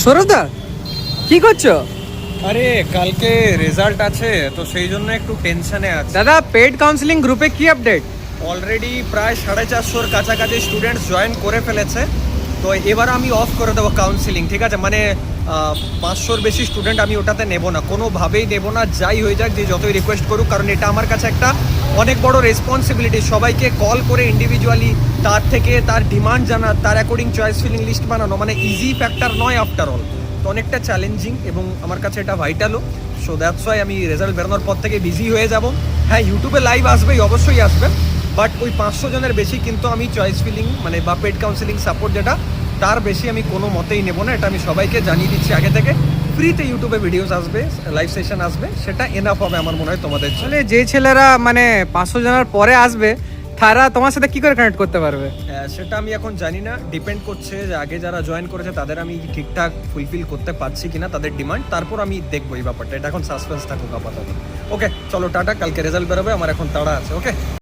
সৌরভদা কি করছ? আরে কালকে রেজাল্ট আছে তো সেই জন্য একটু টেনশনে আছে। দাদা পেড কাউন্সিলিং গ্রুপে কি আপডেট অলরেডি প্রায় সাড়ে চারশোর কাছাকাছি স্টুডেন্টস জয়েন করে ফেলেছে। তো এবার আমি অফ করে দেবো কাউন্সিলিং ঠিক আছে? মানে পাঁচশোর বেশি স্টুডেন্ট আমি ওটাতে নেব না। কোনোভাবেই নেব না, যাই হয়ে যাক, যে যতই রিকোয়েস্ট করুক, কারণ এটা আমার কাছে একটা অনেক বড় রেসপন্সিবিলিটি সবাইকে কল করে ইন্ডিভিজুয়ালি তার থেকে তার ডিমান্ড জানা, তার অ্যাকর্ডিং চয়েস ফিলিং লিস্ট বানানো মানে ইজি ফ্যাক্টর নয় আফটার অল তো অনেকটা চ্যালেঞ্জিং এবং আমার কাছে এটা ভাইটালও সো দ্যাটস ওয়াই আমি রেজাল্ট বেরোনোর পর থেকে বিজি হয়ে যাব। হ্যাঁ ইউটিউবে লাইভ আসবেই, অবশ্যই আসবে। বাট ওই পাঁচশো জনের বেশি কিন্তু আমি চয়েস ফিলিং মানে বা পেড কাউন্সিলিং সাপোর্ট যেটা তার বেশি আমি কোনো মতেই নেব না এটা আমি সবাইকে জানিয়ে দিচ্ছি আগে থেকে। ফ্রিতে ইউটিউবে ভিডিওস আসবে লাইভ সেশন আসবে সেটা এনাফ হবে আমার মনে হয় তোমাদের আসলে যে ছেলেরা মানে পাঁচশো জনের পরে আসবে তারা তোমার সাথে কি করে কানেক্ট করতে পারবে? সেটা আমি এখন জানি না ডিপেন্ড করছে যে আগে যারা জয়েন করেছে তাদের আমি ঠিকঠাক ফুলফিল করতে পারছি কিনা তাদের ডিমান্ড তারপর আমি দেখব এই ব্যাপারটা। এটা এখন সাসপেন্স থাকুক আপাতত। ওকে চলো টাটা কালকে রেজাল্ট বেরোবে আমার এখন তাড়া আছে ওকে